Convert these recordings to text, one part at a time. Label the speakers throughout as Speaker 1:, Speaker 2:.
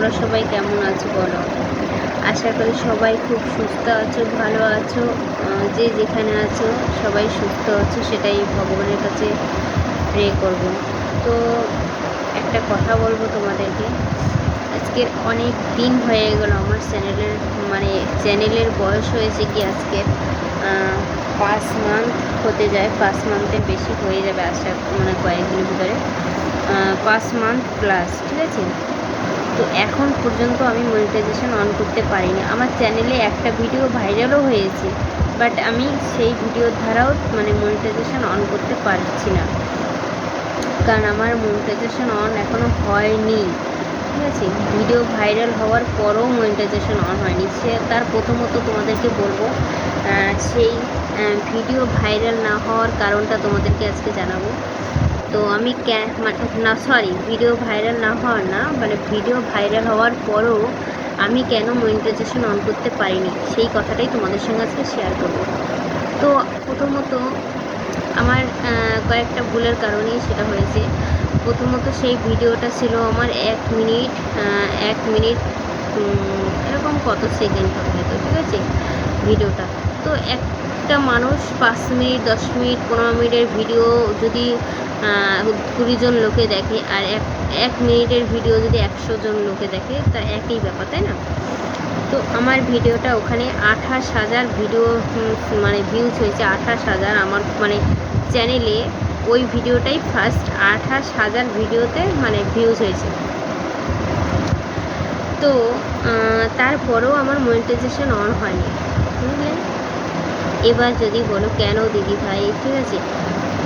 Speaker 1: তোমরা সবাই কেমন আছো বলো? আশা করি সবাই খুব সুস্থ আছো, ভালো আছো। যে যেখানে আছো, সবাই সুস্থ আছো, সেটাই ভগবানের কাছে প্রে করব। তো একটা কথা বলব তোমাদেরকে। আজকের অনেক দিন হয়ে গেল আমার চ্যানেলের মানে চ্যানেলের বয়স হয়েছে কি আজকের পাঁচ মান্থ হতে যায়, পাঁচ মান্থের বেশি হয়ে যাবে আশা মানে কয়েকদিনের ভিতরে। পাঁচ মান্থ প্লাস ঠিক আছে? তো এখন পর্যন্ত আমি মনিটাইজেশন অন করতে পারিনি। আমার চ্যানেলে একটা ভিডিও ভাইরালও হয়েছে বাট আমি সেই ভিডিওর দ্বারাও মানে মনিটাইজেশন অন করতে পারছি না। কারণ আমার মনিটাইজেশন অন এখনও হয়নি। ঠিক আছে? ভিডিও ভাইরাল হওয়ার পরও মনিটাইজেশন অন হয়নি। সে তার প্রথমত তোমাদেরকে বলব সেই ভিডিও ভাইরাল না হওয়ার কারণটা তোমাদেরকে আজকে জানাব। তো আমি না সরি ভিডিও ভাইরাল না হওয়ার না মানে ভিডিও ভাইরাল হওয়ার পরও আমি কেন মনিটাইজেশন অন করতে পারিনি? সেই কথাটাই তোমাদের সঙ্গে আজকে শেয়ার করব। তো প্রথমত আমার কয়েকটা ভুলের কারণেই সেটা হয়েছে। প্রথমত সেই ভিডিওটা ছিল আমার এক মিনিট এক মিনিট এরকম কত সেকেন্ড হবে হয়তো, ঠিক আছে? ভিডিওটা তো একটা মানুষ পাঁচ মিনিট দশ মিনিট পনেরো মিনিটের ভিডিও যদি কুড়ি জন লোকে দেখে আর এক এক মিনিটের ভিডিও যদি একশো জন লোকে দেখে, তা একই ব্যাপার, তাই না? তো আমার ভিডিওটা ওখানে আঠাশ হাজার ভিডিও মানে ভিউজ হয়েছে আঠাশ হাজার আমার মানে চ্যানেলে ওই ভিডিওটাই ফার্স্ট আঠাশ হাজার ভিডিওতে মানে ভিউজ হয়েছে। তো তারপরেও আমার মনিটাইজেশন অন হয়নি। বুঝলে এবার যদি বলো, কেন দিদি ভাই? ঠিক আছে?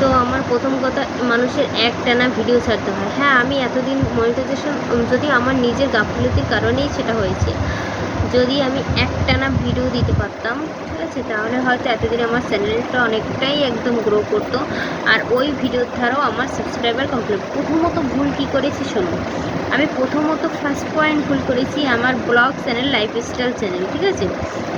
Speaker 1: তো আমার প্রথম কথা, মানুষের এক টানা ভিডিও ছাড়তে হয়। হ্যাঁ আমি এতদিন মনিটাইজেশন যদি আমার নিজের গাফিলতির কারণেই সেটা হয়েছে। যদি আমি একটানা ভিডিও দিতে পারতাম, ঠিক আছে? তাহলে হয়তো এতদিন আমার চ্যানেলটা অনেকটাই একদম গ্রো করতো। আর ওই ভিডিওর দ্বারাও আমার সাবস্ক্রাইবার কমপ্লিট প্রথমত ভুল কী করেছি শোনো? আমি প্রথমত ফার্স্ট পয়েন্ট ভুল করেছি আমার ব্লগ চ্যানেল লাইফস্টাইল চ্যানেল ঠিক আছে?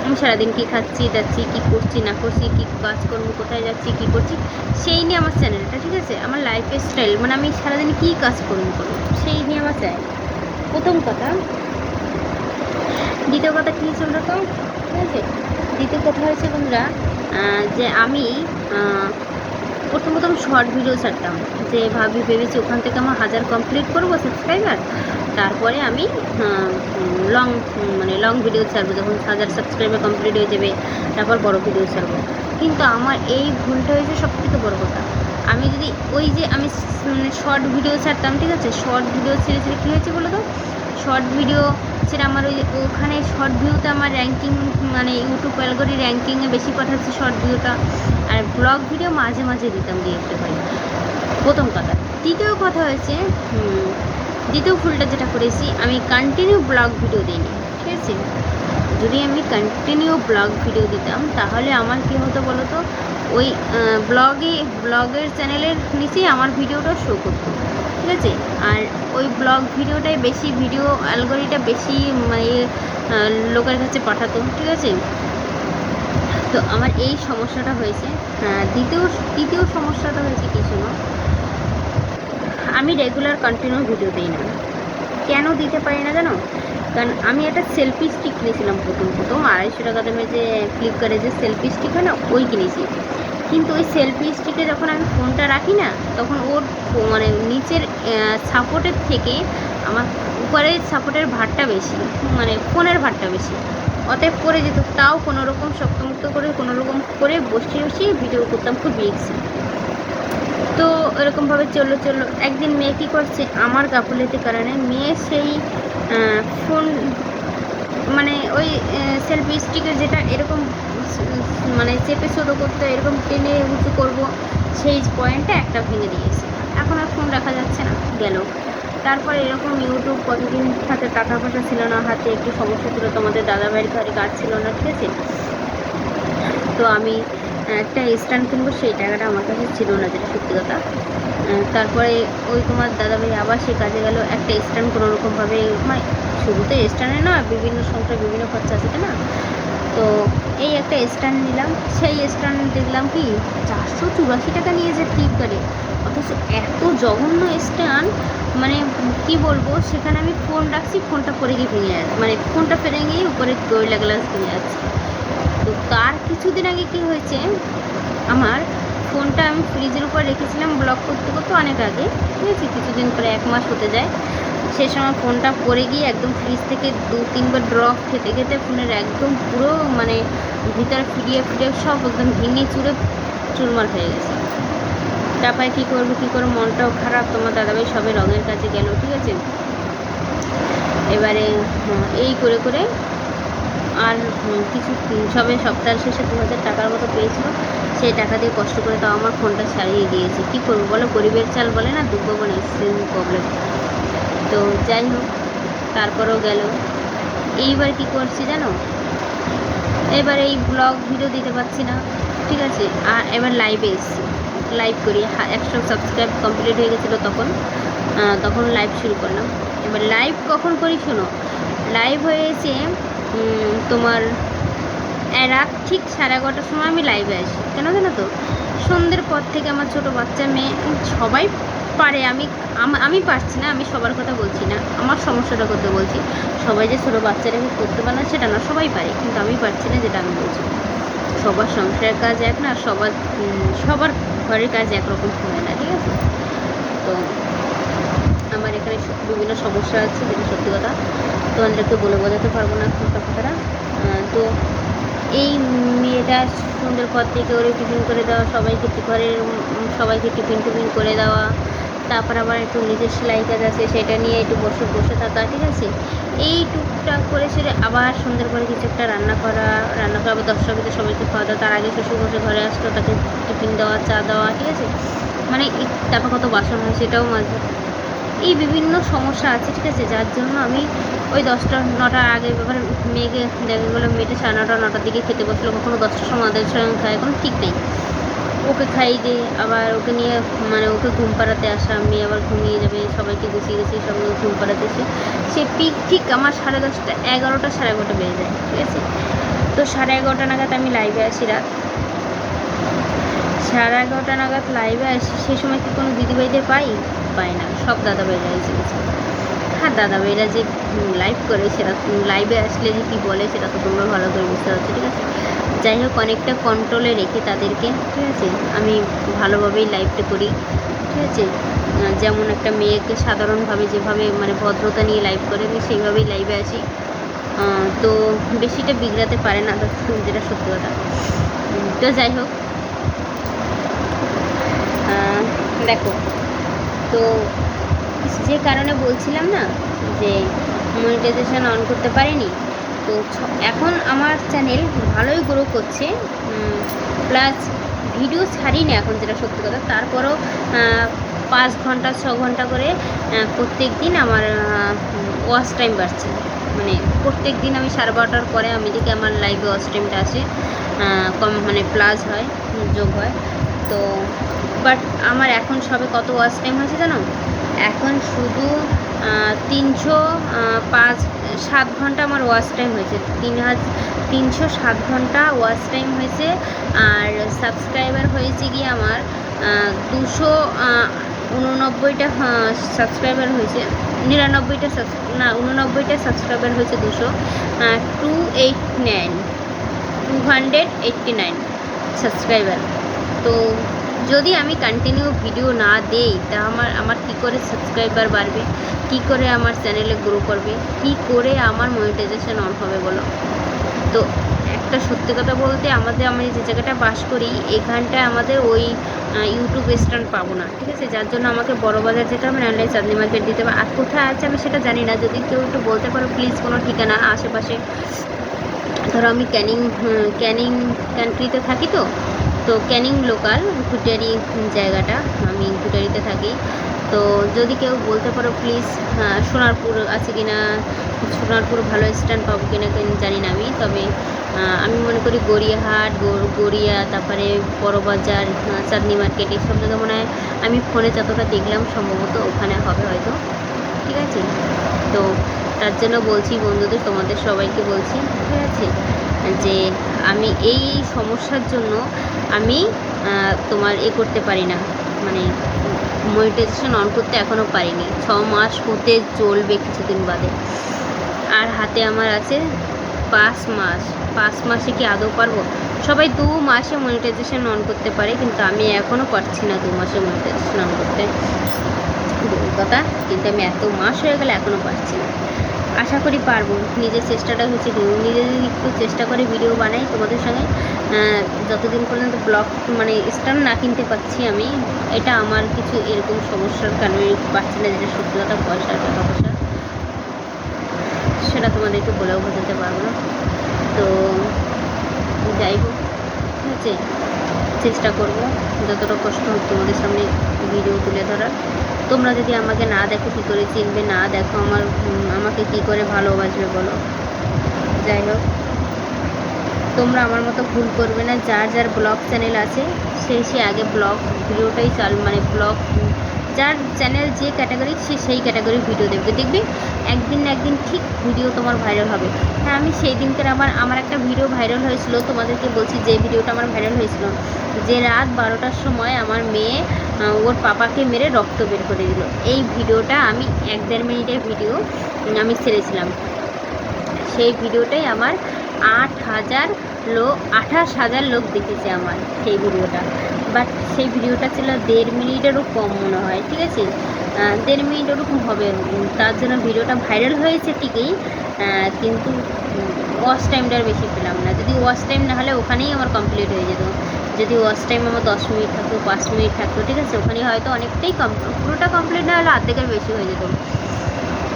Speaker 1: আমি সারাদিন কী খাচ্ছি, যাচ্ছি, কী করছি, না করছি, কী কাজকর্ম, কোথায় যাচ্ছি, কী করছি, সেই নিয়ে আমার চ্যানেলটা ঠিক আছে? আমার লাইফস্টাইল মানে আমি সারাদিন কী কাজকর্ম করব, সেই নিয়ে আমার চ্যানেল প্রথম কথা দ্বিতীয় কথা কী ছিল তো ঠিক আছে? দ্বিতীয় কথা হয়েছে বন্ধুরা যে আমি প্রথম প্রথম শর্ট ভিডিও ছাড়তাম, যে ভাবি ভেবেছি ওখান থেকে আমার হাজার কমপ্লিট করব সাবস্ক্রাইবার তারপরে আমি লং মানে লং ভিডিও ছাড়বো, যখন হাজার সাবস্ক্রাইবার কমপ্লিট হয়ে যাবে, তারপর বড় ভিডিও ছাড়বো। কিন্তু আমার এই ভুলটা হয়েছে সব থেকে বড়ো কথা। আমি যদি ওই যে আমি মানে শর্ট ভিডিও ছাড়তাম, ঠিক আছে? শর্ট ভিডিও ছেড়ে ছেড়ে কী হয়েছে বলো তো? শর্ট ভিডিও সেটা আমার ওই ওখানে শর্ট ভিউতে আমার র্যাঙ্কিং মানে ইউটিউব অ্যালগরি র্যাঙ্কিংয়ে বেশি পাঠাচ্ছে শর্ট ভিডিওটা আর ব্লগ ভিডিও মাঝে মাঝে দিতাম দিয়ে একটু করে প্রথম কথা। দ্বিতীয় কথা হয়েছে দ্বিতীয় ভুলটা যেটা করেছি, আমি কন্টিনিউ ব্লগ ভিডিও দিইনি, ঠিক আছে? যদি আমি কন্টিনিউ ব্লগ ভিডিও দিতাম, তাহলে আমার কী হতো বলো তো? ওই ব্লগে ব্লগের চ্যানেলের নিচেই আমার ভিডিওটা শো করতো ঠিক আছে? আর ওই ব্লগ ভিডিওটাই বেশি ভিডিও অ্যালগরিটা বেশি মানে লোকের কাছে পাঠাতো ঠিক আছে? তো আমার এই সমস্যাটা হয়েছে। হ্যাঁ, দ্বিতীয় তৃতীয় সমস্যাটা হয়েছে কি শোনো? আমি রেগুলার কন্টিনিউ ভিডিও দিই না। কেন দিতে পারি না জানো? কারণ আমি একটা সেলফি স্টিক কিনেছিলাম প্রথম প্রথম, আড়াইশো টাকা দামে যে ফ্লিপকার্টে যে সেলফি স্টিক হয় না, ওই কিনেছি। কিন্তু ওই সেলফি স্টিকে যখন আমি ফোনটা রাখি না, তখন ওর মানে নিচের সাপোর্টের থেকে আমার উপরের সাপোর্টের ভারটা বেশি মানে ফোনের ভারটা বেশি। অতএব পড়ে যেত তাও কোনো রকম শক্তমুক্ত করে কোনো রকম করে বসে বসে ভিডিও করতাম খুব রিক্সি। তো এরকমভাবে চলল চলল। একদিন মেয়ে কী করছে? আমার গাফুলিতির কারণে মেয়ে সেই ফোন মানে ওই সেলফি স্টিকের যেটা এরকম মানে চেপে ছোটো করতে, এরকম টেনে উঁচু করব, সেই পয়েন্টটা একটা ভেঙে দিয়েছে। এখন আর ফোন রাখা যাচ্ছে না, গেল। তারপরে এরকম ইউটিউব কতদিন হাতে টাকা পয়সা ছিল না হাতে, একটু সমস্যা ছিল, তোমাদের দাদা ভাইয়ের ঘরে কাজ ছিল না, ঠিক আছে? তো আমি একটা স্ট্যান্ড কিনবো, সেই টাকাটা আমার কাছে ছিল না, যেটা সত্যি কথা। তারপরে ওই তোমার দাদাভাই আবার সে কাজে গেল, একটা স্ট্যান্ড কোনো রকমভাবে মানে শুধু তো স্ট্যান্ডে না, বিভিন্ন সংখ্যায় বিভিন্ন খরচা আছে না? তো এই একটা স্ট্যান্ড নিলাম, সেই স্ট্যান্ড দেখলাম কি, চারশো চুরাশি টাকা নিয়েছে ফ্লিপকার্টে অথচ এত জঘন্য স্ট্যান্ড মানে কি বলব, সেখানে আমি ফোন রাখছি ফোনটা পরে গিয়ে ভেঙে যাচ্ছে মানে ফোনটা ফেরে গিয়ে উপরে গরিলা গ্লাস ভেঙে যাচ্ছে। তো তার কিছুদিন আগে কি হয়েছে, আমার ফোনটা আমি ফ্রিজের উপর রেখেছিলাম ব্লক করতে করতে অনেক আগে, ঠিক আছে? কিছুদিন পরে এক মাস হতে যায়। সে সময় ফোনটা পরে গিয়ে একদম ফ্রিজ থেকে দু, তিনবার ড্রপ খেতে খেতে ফোনের একদম পুরো মানে ভিতরে ফিরিয়ে ফিরিয়ে সব একদম ভেঙে চুরে চুরমার হয়ে গেছে। তারপরে কী করব কী করব? মনটাও খারাপ, তোমার দাদাভাই সবে রঙের কাছে গেল, ঠিক আছে? এবারে এই করে করে আর কিছু সবে সপ্তাহের শেষে দু হাজার টাকার মতো পেয়েছিল। সেই টাকা দিয়ে কষ্ট করে তাও আমার ফোনটা ছাড়িয়ে দিয়েছে। কী করব বলো? গরিবের চাল বলে না দুঃখ বলে সেম প্রবলেম তো যাই হোক, তারপরেও গেল। এইবার কি করছি জানো? এবার এই ব্লগ ভিডিও দিতে পারছি না, ঠিক আছে? আর এবার লাইভে এসেছি। লাইভ করি। একশো সাবস্ক্রাইব কমপ্লিট হয়ে গেছিল তখন। তখন লাইভ শুরু করলাম। এবার লাইভ কখন করি শোনো? লাইভ হয়েছে তোমার রাত ঠিক সাড়ে এগারোটার সময় আমি লাইভে আসি। কেন জানো তো? সন্ধ্যের পর থেকে আমার ছোট বাচ্চা মেয়ে সবাই পারে। আমি আমি পারছি না, আমি সবার কথা বলছি না, আমার সমস্যাটা করতে বলছি। সবাই যে ছোটো বাচ্চাটাকে করতে পারে না, সেটা না, সবাই পারে। কিন্তু আমি পারছি না যেটা আমি বলছি। সবার সংসারের কাজ এক না, সবার সবার ঘরের কাজ একরকম হয় না, ঠিক আছে? তো এখানে বিভিন্ন সমস্যা আছে, যেটা সত্যি কথা। তো তোমাদেরকে বলে বোঝাতে পারব না এখন কথাটা। তো এই মেয়েটা সন্ধ্যের পর থেকে ওরে টিফিন করে দেওয়া, সবাইকে ঘরের সবাইকে টিফিন টিফিন করে দেওয়া। তারপর আবার একটু নিজের সেলাই কাজ আছে, সেটা নিয়ে একটু বসে বসে থাকা, ঠিক আছে? এই টুকটাক করে সেরে আবার সন্ধ্যের পরে কিছু একটা রান্না করা রান্না করা, আবার দশটার ভিতরে সবাইকে খাওয়া দাওয়া। তার আগে শ্বশুর বসে ঘরে আসলো, তাকে টিফিন দেওয়া, চা দেওয়া, ঠিক আছে? মানে তারপর কত বাসন হয় সেটাও মাঝে। এই বিভিন্ন সমস্যা আছে, ঠিক আছে? যার জন্য আমি ওই দশটা, নটার আগে এবার মেয়েকে দেখা গেলো মেয়েটা সাড়ে নটা, নটার দিকে খেতে বসল। কখনো দশটার সময় আমাদের সঙ্গে খায়, কোনো ঠিক নেই। ওকে খাইয়ে দিয়ে আবার ওকে নিয়ে মানে ওকে ঘুম পাড়াতে আসা, মেয়ে আবার ঘুমিয়ে যাবে, সবাইকে গুছিয়ে গেছি সবাই ঘুম পাড়াতে এসে সে পিক ঠিক আমার সাড়ে দশটা, এগারোটা, সাড়ে এগারোটা বেজে যায়, ঠিক আছে? তো সাড়ে এগারোটা নাগাদ আমি লাইভে আসি রাত। সাড়ে এগারোটা নাগাদ লাইভে আসি সেই সময় কি কোনো দিদিভাইদের পাই? পাই না, সব দাদাভাইরা এসে গেছে হ্যাঁ দাদা ভাইরা যে লাইভ করে সেটা লাইভে আসলে যে কী বলে সেটা তো তোমরা ভালো করে বুঝতে পারছ, ঠিক আছে? যাই হোক, অনেকটা কন্ট্রোলে রেখে তাদেরকে, ঠিক আছে? আমি ভালোভাবেই লাইভটা করি, ঠিক আছে? যেমন একটা মেয়েকে সাধারণভাবে যেভাবে মানে ভদ্রতা নিয়ে লাইভ করে, আমি সেইভাবেই লাইভে আসি। তো বেশিটা বিগড়াতে পারে না যেটা সত্যি কথা। তো যাই হোক দেখো তো যে কারণে বলছিলাম না যে মনিটাইজেশন অন করতে পারিনি। তো এখন আমার চ্যানেল ভালোই গ্রো করছে প্লাস ভিডিও ছাড়ি না এখন যেটা সত্যি কথা। তারপরেও পাঁচ ঘণ্টা, ছ ঘণ্টা করে প্রত্যেক দিন আমার ওয়াচ টাইম বাড়ছে। মানে প্রত্যেক দিন আমি সাড়ে বারোটার পরে আমি দেখি আমার লাইভে ওয়াচ টাইমটা আসে কম মানে প্লাস হয়, যোগ হয়। তো বাট আমার এখন সবে কত ওয়াচ টাইম হয়েছে জানো? এখন শুধু তিনশো পাঁচ, সাত ঘণ্টা আমার ওয়াচ টাইম হয়েছে। তিন হাজার তিনশো সাত ঘণ্টা ওয়াচ টাইম হয়েছে। আর সাবস্ক্রাইবার হয়েছে গিয়ে আমার দুশো উননব্বইটা সাবস্ক্রাইবার হয়েছে। নিরানব্বইটা না, উননব্বইটা সাবস্ক্রাইবার হয়েছে দুশো two eight nine two hundred eighty nine subscriber তো যদি আমি কন্টিনিউ ভিডিও না দেই, তা আমার আমার কী করে সাবস্ক্রাইবার বাড়বে? কী করে আমার চ্যানেলে গ্রো করবে? কী করে আমার মনিটাইজেশন অন হবে বলো? তো একটা সত্যি কথা বলতে, আমাদের, আমি যে জায়গাটা বাস করি, এখানটায় আমাদের ওই ইউটিউব স্ট্যান্ড পাবো না, ঠিক আছে? যার জন্য আমাকে বড় বাজার যেতে হবে, নাহলে চাঁদনি মার্কেট দিতে হবে। আর কোথায় আছে আমি সেটা জানি না, যদি কেউ একটু বলতে পারো প্লিজ কোনো ঠিকানা আশেপাশে। ধরো আমি ক্যানিং ক্যানিং কান্ট্রিতে থাকি তো তো ক্যানিং লোকাল ঘুটারি জায়গাটা আমি ঘুটারিতে থাকি। তো যদি কেউ বলতে পারো প্লিজ সোনারপুর আছে কি না সোনারপুর ভালো স্ট্যান্ড পাবো কিনা কিনা জানি না আমি। তবে আমি মনে করি গড়িয়াহাট গড়িয়া তারপরে বড়বাজার আহ, চাঁদনি মার্কেট এইসব জায়গা মনে হয় আমি ফোনে যতটা দেখলাম সম্ভবত ওখানে হবে হয়তো। ঠিক আছে? তো তার জন্য বলছি বন্ধুদের, তোমাদের সবাইকে বলছি, ঠিক আছে? যে আমি এই সমস্যার জন্য আমি তোমার এ করতে পারি না। মানে মনিটাইজেশন অন করতে এখনও পারিনি। ছ মাস হতে চলবে কিছুদিন বাদে। আর হাতে আমার আছে পাঁচ মাস। পাঁচ মাসে কি আদৌ পারব? সবাই দু মাসে মনিটাইজেশন অন করতে পারে, কিন্তু আমি এখনও পারছি না দু মাসে মনিটাইজেশন অন করতে। কথা, কিন্তু আমি এত মাস হয়ে গেলে এখনও পারছি না। আশা করি পারব। নিজের চেষ্টাটা হচ্ছে নিজে যদি একটু চেষ্টা করে ভিডিও বানাই তোমাদের সঙ্গে যতদিন পর্যন্ত ব্লগ মানে স্ট্যান্ড না কিনতে পারছি আমি, এটা আমার কিছু এরকম সমস্যার কারণে পাচ্ছি না, যেটা সত্যি কথা পয়সা, টাকা পয়সা, সেটা তোমাদেরকে বলেও বোঝাতে পারব না। তো যাই হোক ঠিক আছে? চেষ্টা করব। যতটা কষ্ট হোক তোমাদের সামনে ভিডিও তুলে ধরার। তোমরা যদি আমাকে না দেখো কী করে চিনবে, না দেখো আমার আমাকে কি করে ভালোবাসবে বলো। যাই হোক। তোমরা আমার মতো ভুল করবে না। যার যার ব্লগ চ্যানেল আছে, সে সে আগে ব্লগ, ভিডিওটাই চাল মানে ব্লগ যার চ্যানেল যে ক্যাটাগরি সে সেই ক্যাটাগরির ভিডিও দেখবে। দেখবে একদিন না একদিন ঠিক ভিডিও তোমার ভাইরাল হবে। হ্যাঁ আমি সেই দিনকার আমার আমার একটা ভিডিও ভাইরাল হয়েছিল। তোমাদেরকে বলছি যে ভিডিওটা আমার ভাইরাল হয়েছিল। যে রাত বারোটার সময় আমার মেয়ে ওর পাপাকে মেরে রক্ত বের করে দিল। এই ভিডিওটা আমি এক দেড় মিনিটের ভিডিও আমি ছেড়েছিলাম। সেই ভিডিওটাই আমার আট হাজার লোক আঠাশ হাজার লোক দেখেছে আমার সেই ভিডিওটা বাট সেই ভিডিওটা ছিল দেড় মিনিটেরও কম মনে হয়, ঠিক আছে? দেড় মিনিট ওরকম হবে। তার জন্য ভিডিওটা ভাইরাল হয়েছে ঠিকই কিন্তু ওয়াচ টাইমটার বেশি পেলাম না। যদি ওয়াচ টাইম না হলে ওখানেই আমার কমপ্লিট হয়ে যেত। যদি ওয়াচ টাইম আমার দশ মিনিট থাকতো, পাঁচ মিনিট থাকতো, ঠিক আছে? ওখানে হয়তো অনেকটাই কম, পুরোটা কমপ্লিট না হলে অর্ধেকের বেশি হয়ে যেত।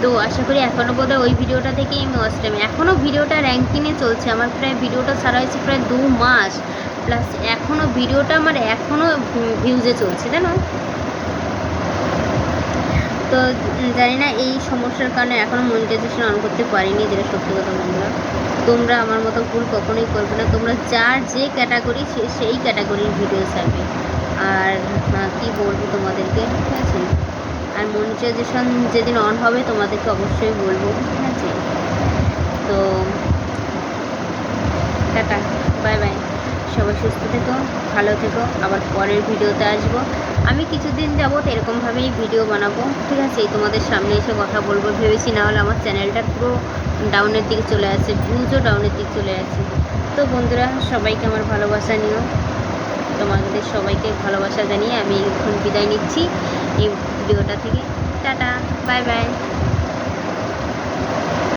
Speaker 1: তো আশা করি এখনও বোধহয় ওই ভিডিওটা থেকেই আমি ওয়াচ টাইম এখনও ভিডিওটা র্যাঙ্কিংয়ে চলছে। আমার প্রায়, ভিডিওটা ছাড়া হয়েছে প্রায় দু মাস। প্লাস এখনও ভিডিওটা আমার এখনও ভিউজে চলছে, জানো? তো জানি না, এই সমস্যার কারণে এখনও মনিটাইজেশন অন করতে পারিনি, যেটা সত্যি কথা বন্ধুরা তোমরা আমার মতো ভুল কখনোই করবে না। তোমরা যার যে ক্যাটাগরি সে সেই ক্যাটাগরির ভিডিও ছাড়বে। আর কি বলব তোমাদেরকে? ঠিক আছে? আর মনিটাইজেশন যেদিন অন হবে, তোমাদেরকে অবশ্যই বলব। ঠিক আছে? তো, টাটা। বাই বাই সবাই সুস্থ থেকো, ভালো থেকো। আবার পরের ভিডিওতে আসব। আমি কিছুদিন যাবত এরকমভাবেই ভিডিও বানাবো। ঠিক আছে তোমাদের সামনে এসে কথা বলব। ভেবেছি না হলে আমার চ্যানেলটা পুরো ডাউনের দিকে চলে আসছে ভিউজও ডাউনের দিকে চলে আসছে তো বন্ধুরা, সবাইকে আমার ভালোবাসা নিও। তোমাদের সবাইকে ভালোবাসা জানিয়ে আমি এখন বিদায় নিচ্ছি এই ভিডিওটা থেকে। Tata bye bye